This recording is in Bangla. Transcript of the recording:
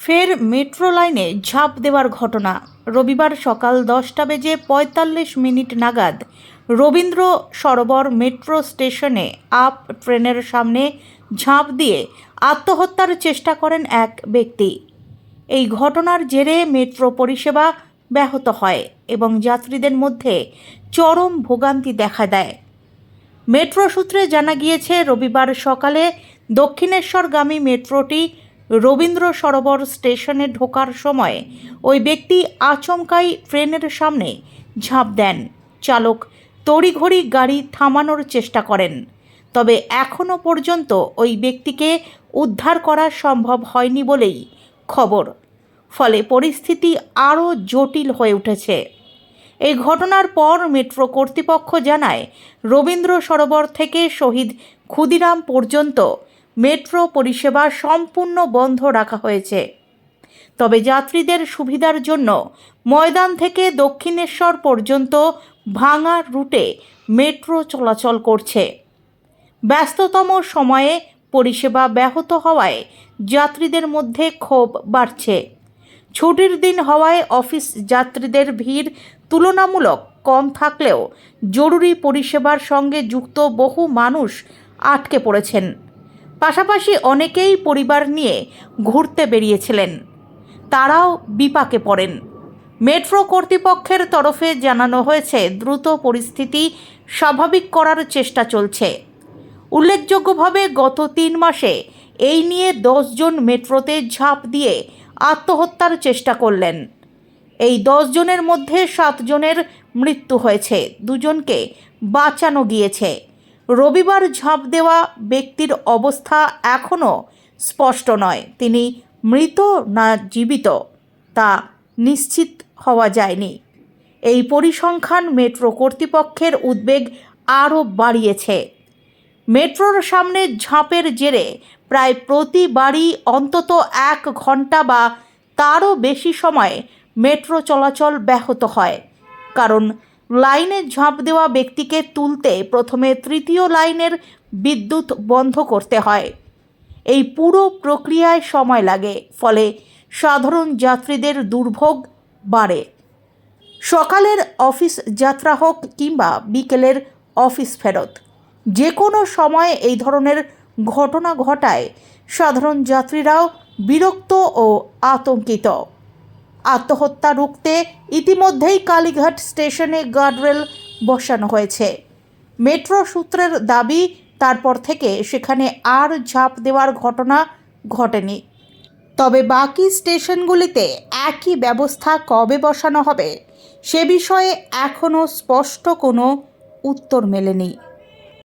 ফের মেট্রো লাইনে ঝাঁপ দেওয়ার ঘটনা। রবিবার সকাল দশটা বেজে পঁয়তাল্লিশ মিনিট নাগাদ রবীন্দ্র সরোবর মেট্রো স্টেশনে আপ ট্রেনের সামনে ঝাঁপ দিয়ে আত্মহত্যার চেষ্টা করেন এক ব্যক্তি। এই ঘটনার জেরে মেট্রো পরিষেবা ব্যাহত হয় এবং যাত্রীদের মধ্যে চরম ভোগান্তি দেখা দেয়। মেট্রো সূত্রে জানা গিয়েছে, রবিবার সকালে দক্ষিণেশ্বরগামী মেট্রোটি রবীন্দ্র সরোবর স্টেশনে ঢোকার সময় ওই ব্যক্তি আচমকাই ট্রেনের সামনে ঝাঁপ দেন। চালক তড়িঘড়ি গাড়ি থামানোর চেষ্টা করেন। তবে এখনও পর্যন্ত ওই ব্যক্তিকে উদ্ধার করা সম্ভব হয়নি বলেই খবর। ফলে পরিস্থিতি আরও জটিল হয়ে উঠেছে। এই ঘটনার পর মেট্রো কর্তৃপক্ষ জানায়, রবীন্দ্র সরোবর থেকে শহীদ ক্ষুদিরাম পর্যন্ত মেট্রো পরিষেবা সম্পূর্ণ বন্ধ রাখা হয়েছে। তবে যাত্রীদের সুবিধার জন্য ময়দান থেকে দক্ষিণেশ্বর পর্যন্ত ভাঙা রুটে মেট্রো চলাচল করছে। ব্যস্ততম সময়ে পরিষেবা ব্যাহত হওয়ায় যাত্রীদের মধ্যে ক্ষোভ বাড়ছে। ছুটির দিন হওয়ায় অফিস যাত্রীদের ভিড় তুলনামূলক কম থাকলেও জরুরি পরিষেবার সঙ্গে যুক্ত বহু মানুষ আটকে পড়েছেন। পাশাপাশি অনেকেই পরিবার নিয়ে ঘুরতে বেরিয়েছিলেন। তারাও বিপাকে পড়েন। মেট্রো কর্তৃপক্ষের তরফে জানানো হয়েছে, দ্রুত পরিস্থিতি স্বাভাবিক করার চেষ্টা চলছে। উল্লেখযোগ্যভাবে গত তিন মাসে এই নিয়ে দশজন মেট্রোতে ঝাঁপ দিয়ে আত্মহত্যার চেষ্টা করলেন। এই জনের মধ্যে সাতজনের মৃত্যু হয়েছে, দুজনকে বাঁচানো গিয়েছে। রবিবার ঝাঁপ দেওয়া ব্যক্তির অবস্থা এখনও স্পষ্ট নয়। তিনি মৃত না জীবিত, তা নিশ্চিত হওয়া যায়নি। এই পরিসংখ্যান মেট্রো কর্তৃপক্ষের উদ্বেগ আরও বাড়িয়েছে। মেট্রোর সামনে ঝাঁপের জেরে প্রায় প্রতি বাড়ি অন্তত এক ঘণ্টা বা তারও বেশি সময় মেট্রো চলাচল ব্যাহত হয়, কারণ লাইনে ঝাঁপ দেওয়া ব্যক্তিকে তুলতে প্রথমে তৃতীয় লাইনের বিদ্যুৎ বন্ধ করতে হয়। এই পুরো প্রক্রিয়ায় সময় লাগে, ফলে সাধারণ যাত্রীদের দুর্ভোগ বাড়ে। সকালের অফিস যাত্রা হোক কিংবা বিকেলের অফিস ফেরত যে কোনো সময়ে এই ধরনের ঘটনা ঘটায় সাধারণ যাত্রীরাও বিরক্ত ও আতঙ্কিত। আত্মহত্যা রুখতে ইতিমধ্যেই কালীঘাট স্টেশনে গার্ডরেল বসানো হয়েছে। মেট্রো সূত্রের দাবি, তারপর থেকে সেখানে আর ঝাঁপ দেওয়ার ঘটনা ঘটেনি। তবে বাকি স্টেশনগুলিতে একই ব্যবস্থা কবে বসানো হবে, সে বিষয়ে এখনও স্পষ্ট কোনো উত্তর মেলেনি।